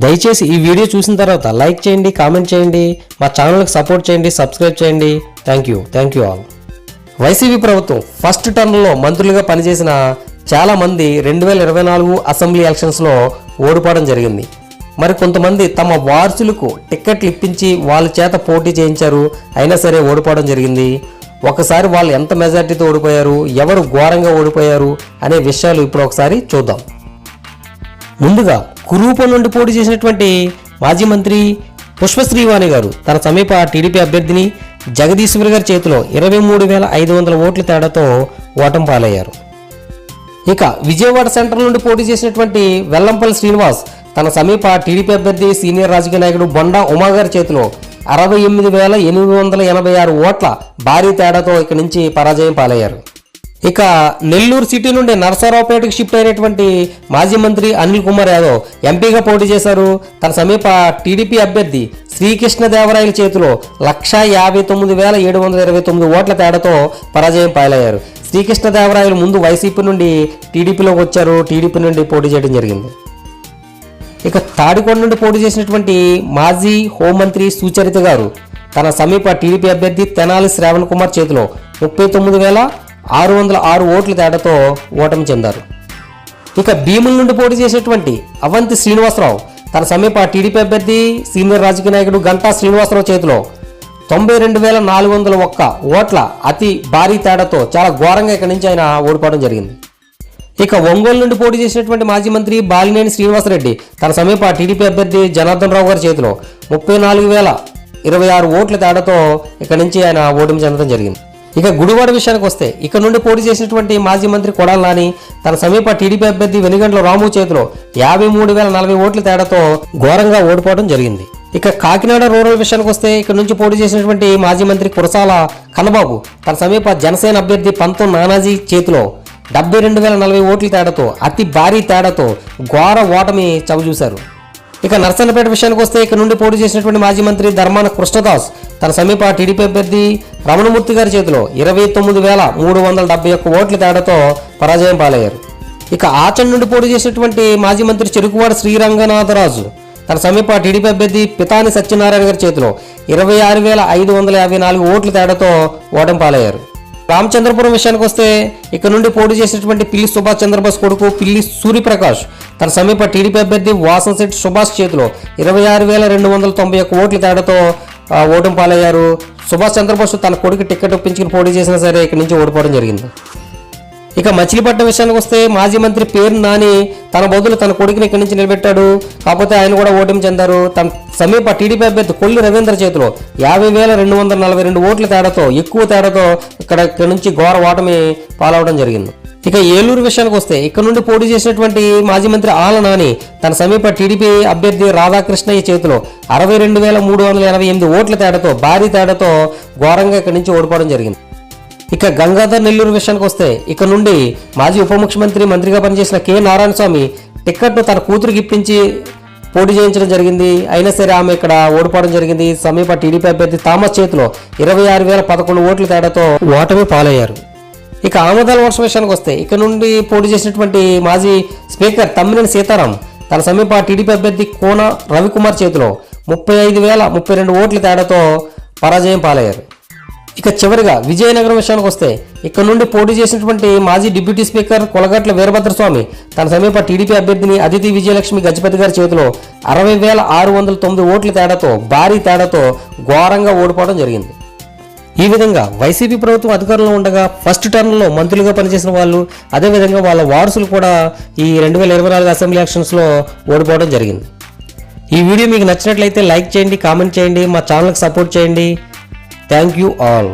దయచేసి ఈ వీడియో చూసిన తర్వాత లైక్ చేయండి కామెంట్ చేయండి మా ఛానల్కి సపోర్ట్ చేయండి సబ్స్క్రైబ్ చేయండి. Thank you thank you all YCP ప్రభుత్వం ఫస్ట్ టర్మ్లో మంత్రులుగా పనిచేసిన చాలా మంది రెండు వేల ఇరవై నాలుగు అసెంబ్లీ ఎలక్షన్స్లో ఓడిపోవడం జరిగింది. మరి కొంతమంది తమ వారసులకు టిక్కెట్లు ఇప్పించి వాళ్ళ చేత పోటీ చేయించారు అయినా సరే ఓడిపోవడం జరిగింది. ఒకసారి వాళ్ళు ఎంత మెజార్టీతో ఓడిపోయారు ఎవరు ఘోరంగా ఓడిపోయారు అనే విషయాలు ఇప్పుడు ఒకసారి చూద్దాం. ముందుగా కురూపం నుండి పోటీ చేసినటువంటి మాజీ మంత్రి పుష్పశ్రీవాణి గారు తన సమీప టీడీపీ అభ్యర్థిని జగదీశ్వరి గారి చేతిలో ఇరవై మూడు వేల ఐదు వందల ఓట్ల తేడాతో ఓటం పాలయ్యారు. ఇక విజయవాడ సెంటర్ నుండి పోటీ చేసినటువంటి వెల్లంపల్లి శ్రీనివాస్ తన సమీప టీడీపీ అభ్యర్థి సీనియర్ రాజకీయ నాయకుడు బొండా ఉమాగారి చేతిలో అరవై ఎనిమిది వేల ఎనిమిది వందల ఎనభై ఆరు ఓట్ల భారీ తేడాతో ఇక్కడి నుంచి పరాజయం పాలయ్యారు. ఇక నెల్లూరు సిటీ నుండి నరసరావుపేటకు షిఫ్ట్ అయినటువంటి మాజీ మంత్రి అనిల్ కుమార్ యాదవ్ ఎంపీగా పోటీ చేశారు. తన సమీప టీడీపీ అభ్యర్థి శ్రీకృష్ణదేవరాయల చేతిలో లక్షా యాభై తొమ్మిది వేల ఏడు వందల ఇరవై తొమ్మిది ఓట్ల తేడాతో పరాజయం పాలయ్యారు. శ్రీకృష్ణదేవరాయలు ముందు వైసీపీ నుండి టీడీపీలోకి వచ్చారు. టీడీపీ నుండి పోటీ చేయడం జరిగింది. ఇక తాడికొండ నుండి పోటీ చేసినటువంటి మాజీ హోంమంత్రి సుచరిత గారు తన సమీప టీడీపీ అభ్యర్థి తెనాలి శ్రావణ్ కుమార్ చేతిలో ముప్పై తొమ్మిది వేల ఆరు వందల ఆరు ఓట్ల తేడాతో ఓటమి చెందారు. ఇక భీముల నుండి పోటీ చేసేటువంటి అవంతి శ్రీనివాసరావు తన సమీప టీడీపీ అభ్యర్థి సీనియర్ రాజకీయ నాయకుడు గంటా శ్రీనివాసరావు చేతిలో తొంభై రెండు వేల నాలుగు వందల ఒక్క ఓట్ల అతి భారీ తేడాతో చాలా ఘోరంగా ఇక్కడి నుంచి ఆయన ఓడిపోవడం జరిగింది. ఇక ఒంగోలు నుండి పోటీ చేసినటువంటి మాజీ మంత్రి బాలినేని శ్రీనివాసరెడ్డి తన సమీప టీడీపీ అభ్యర్థి జనార్దన్ రావు గారి చేతిలో ముప్పై నాలుగు వేల ఇరవై ఆరు ఓట్ల తేడాతో ఇక్కడి నుంచి ఆయన ఓటమి చెందడం జరిగింది. ఇక గుడివాడ విషయానికి వస్తే ఇక్కడ నుండి పోటీ చేసినటువంటి మాజీ మంత్రి కొడాల నాని తన సమీప టీడీపీ అభ్యర్థి వెనుగండ్ల రాము చేతిలో యాభై మూడు వేల నలభై ఓట్ల తేడాతో ఘోరంగా ఓడిపోవడం జరిగింది. ఇక కాకినాడ రూరల్ విషయానికి వస్తే ఇక్కడ నుంచి పోటీ చేసినటువంటి మాజీ మంత్రి కురసాల కన్నబాబు తన సమీప జనసేన అభ్యర్థి పంతం నానాజీ చేతిలో డెబ్బై రెండు వేల నలభై ఓట్ల తేడాతో అతి భారీ తేడాతో ఘోర ఓటమి చవిచూశారు. ఇక నర్సన్నపేట విషయానికి వస్తే ఇక్కడ నుండి పోటీ చేసినటువంటి మాజీ మంత్రి ధర్మాన కృష్ణదాస్ తన సమీప టీడీపీ అభ్యర్థి రమణమూర్తి గారి చేతిలో ఇరవై తొమ్మిది వేల మూడు వందల డెబ్బై ఒక్క ఓట్ల తేడాతో పరాజయం పాలయ్యారు. ఇక ఆచండ్ నుండి పోటీ చేసినటువంటి మాజీ మంత్రి చెరుకువాడ శ్రీరంగనాథరాజు తన సమీప టీడీపీ అభ్యర్థి పితాని సత్యనారాయణ గారి చేతిలో ఇరవై ఆరు వేల ఐదు వందల యాభై నాలుగు ఓట్ల తేడాతో ఓటమి పాలయ్యారు. రామచంద్రపురం విషయానికి వస్తే ఇక్కడ నుండి పోటీ చేసినటువంటి పిల్లి సుభాష్ చంద్రబోస్ కొడుకు పిల్లి సూర్యప్రకాష్. తన సమీప టీడీపీ అభ్యర్థి వాసంశెట్టి సుభాష్ చేతిలో ఇరవై ఆరు వేల రెండు వందల తొంభై ఒక్క ఓట్ల తేడాతో ఓటమి పాలయ్యారు. సుభాష్ చంద్రబోస్ తన కొడుకు టికెట్ ఒప్పించుకుని పోటీ చేసినా సరే ఇక్కడి నుంచి ఓడిపోవడం జరిగింది. ఇక మచిలీపట్నం విషయానికి వస్తే మాజీ మంత్రి పేరు నాని తన బదులు తన కొడుకుని ఇక్కడి నుంచి నిలబెట్టాడు. కాకపోతే ఆయన కూడా ఓటమి చెందారు. తన సమీప టీడీపీ అభ్యర్థి కొల్లి రవీంద్ర చేతిలో యాభై వేల రెండు వందల నలభై రెండు ఓట్ల తేడాతో ఎక్కువ తేడాతో ఇక్కడ ఇక్కడ నుంచి ఘోర ఓటమి పాలవడం జరిగింది. ఇక ఏలూరు విషయానికి వస్తే ఇక్కడ నుండి పోటీ చేసినటువంటి మాజీ మంత్రి ఆల నాని తన సమీప టీడీపీ అభ్యర్థి రాధాకృష్ణయ్య చేతిలో అరవై రెండు వేల మూడు వందల ఎనభై ఎనిమిది ఓట్ల తేడాతో భారీ తేడాతో ఘోరంగా ఇక్కడి నుంచి ఓడిపోవడం జరిగింది. ఇక గంగాధర్ నెల్లూరు విషయానికి వస్తే ఇక్కడ నుండి మాజీ ఉప ముఖ్యమంత్రి మంత్రిగా పనిచేసిన కె. నారాయణ స్వామి టిక్కెట్ను తన కూతురికి ఇప్పించి పోటీ చేయించడం జరిగింది. అయినా సరే ఆమె ఇక్కడ ఓడిపోవడం జరిగింది. సమీప టీడీపీ అభ్యర్థి థామస్ చేతిలో ఇరవై ఆరు వేల పదకొండు ఓట్ల తేడాతో ఓటమి పాలయ్యారు. ఇక ఆమదాల వర్షం విషయానికి వస్తే ఇక్కడ నుండి పోటీ చేసినటువంటి మాజీ స్పీకర్ తమ్మినేని సీతారాం తన సమీప టీడీపీ అభ్యర్థి కోన రవికుమార్ చేతిలో ముప్పై ఐదు వేల ముప్పై రెండు ఓట్ల తేడాతో పరాజయం పాలయ్యారు. ఇక చివరిగా విజయనగరం విషయానికి వస్తే ఇక్కడ నుండి పోటీ చేసినటువంటి మాజీ డిప్యూటీ స్పీకర్ కొలగట్ల వీరభద్రస్వామి తన సమీప టీడీపీ అభ్యర్థిని అదితి విజయలక్ష్మి గజపతి గారి చేతిలో అరవై వేల ఆరు వందల తొమ్మిది ఓట్ల తేడాతో భారీ తేడాతో ఘోరంగా ఓడిపోవడం జరిగింది. ఈ విధంగా వైసీపీ ప్రభుత్వం అధికారంలో ఉండగా ఫస్ట్ టర్మ్లో మంత్రులుగా పనిచేసిన వాళ్ళు అదేవిధంగా వాళ్ళ వారసులు కూడా ఈ రెండు వేల ఇరవై నాలుగు అసెంబ్లీ ఎలక్షన్స్లో ఓడిపోవడం జరిగింది. ఈ వీడియో మీకు నచ్చినట్లయితే లైక్ చేయండి కామెంట్ చేయండి మా ఛానల్కి సపోర్ట్ చేయండి. Thank you all